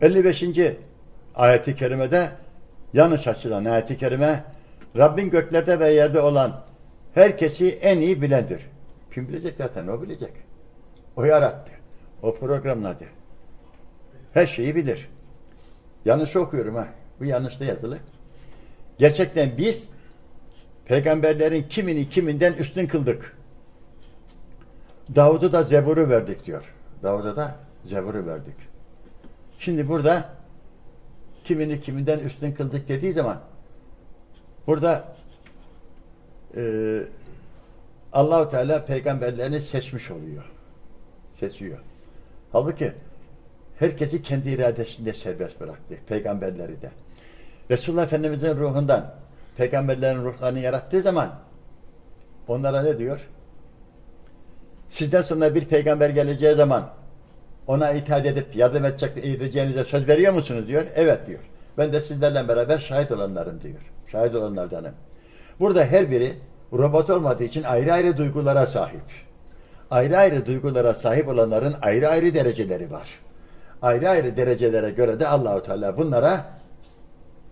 55. ayeti kerimede yanlış açılan ayeti kerime Rabbin göklerde ve yerde olan herkesi en iyi bilendir. Kim bilecek zaten o bilecek. O yarattı. O programladı. Her şeyi bilir. Yanlış okuyorum ha. Bu yanlışta yazılı. Gerçekten biz peygamberlerin kimini kiminden üstün kıldık. Davud'u da Zebur'u verdik diyor. Davud'a da Zebur'u verdik. Şimdi burada kimini kiminden üstün kıldık dediği zaman burada e, Allahu Teala peygamberlerini seçmiş oluyor. Seçiyor. Halbuki herkesi kendi iradesinde serbest bıraktı. Peygamberleri de. Resulullah Efendimiz'in ruhundan peygamberlerin ruhlarını yarattığı zaman onlara ne diyor? Sizden sonra bir peygamber geleceği zaman ona itaat edip yardım edecek, edeceğinize söz veriyor musunuz diyor. Evet diyor. Ben de sizlerle beraber şahit olanlarım diyor. Şahit olanlardanım. Burada her biri robot olmadığı için ayrı ayrı duygulara sahip. Ayrı ayrı duygulara sahip olanların ayrı ayrı dereceleri var. Ayrı ayrı derecelere göre de Allahu Teala bunlara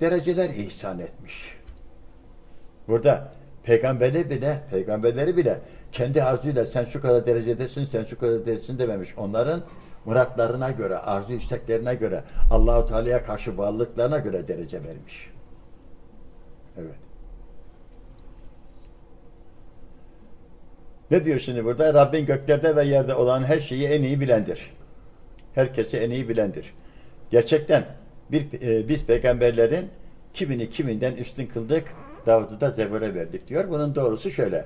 dereceler ihsan etmiş. Burada peygamberi bile, peygamberleri bile kendi arzuyla sen şu kadar derecedesin, sen şu kadar derecedesin dememiş. Onların muratlarına göre, arzu isteklerine göre, Allahu Teala'ya karşı bağlılıklarına göre derece vermiş. Evet. Ne diyor şimdi burada? Rabbin göklerde ve yerde olan her şeyi en iyi bilendir. Herkesi en iyi bilendir. Gerçekten bir, e, biz peygamberlerin kimini kiminden üstün kıldık, Davud'u da Zebur'a verdik diyor. Bunun doğrusu şöyle.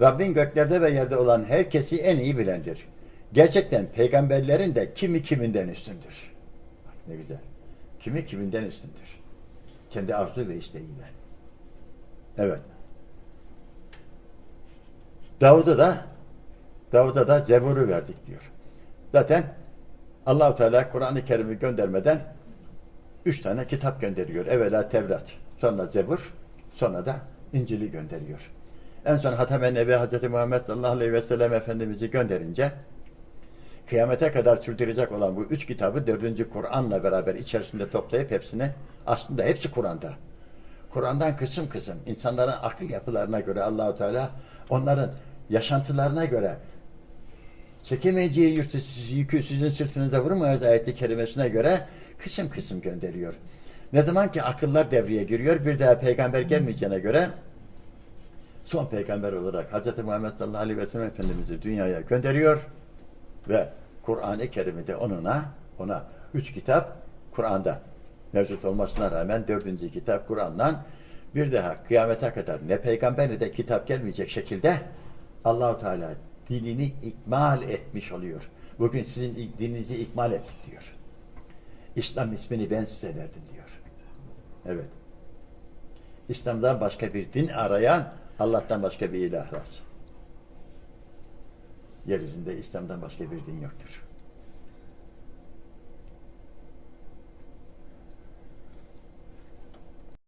Rabbin göklerde ve yerde olan herkesi en iyi bilendir. Gerçekten peygamberlerin de kimi kiminden üstündür. Bak ne güzel. Kimi kiminden üstündür. Kendi arzu ve isteğiyle. Evet. Davud'a da Davud'a da Zebur'u verdik diyor. Zaten Allahu Teala Kur'an-ı Kerim'i göndermeden üç tane kitap gönderiyor. Evvela Tevrat, sonra Zebur, sonra da İncil'i gönderiyor. En son Hatem-i Nebi Hz. Muhammed sallallahu aleyhi ve sellem Efendimiz'i gönderince kıyamete kadar sürdürecek olan bu üç kitabı dördüncü Kur'an'la beraber içerisinde toplayıp hepsini aslında hepsi Kur'an'da. Kur'an'dan kısım kısım insanların akıl yapılarına göre Allahu Teala onların yaşantılarına göre çekemeyeceği yükü, yükü sizin sırtınıza vurmayız ayeti kerimesine göre kısım kısım gönderiyor. Ne zaman ki akıllar devreye giriyor bir daha peygamber gelmeyeceğine göre son peygamber olarak Hz. Muhammed sallallahu aleyhi ve sellem Efendimiz'i dünyaya gönderiyor ve Kur'an-ı Kerim'i de onuna ona üç kitap Kur'an'da mevcut olmasına rağmen dördüncü kitap Kur'an'dan bir daha kıyamete kadar ne peygamber ne de kitap gelmeyecek şekilde Allahu Teala dinini ikmal etmiş oluyor. Bugün sizin dininizi ikmal ettik diyor. İslam ismini ben size verdim diyor. Evet. İslam'dan başka bir din arayan Allah'tan başka bir ilah var. Yeryüzünde İslam'dan başka bir din yoktur.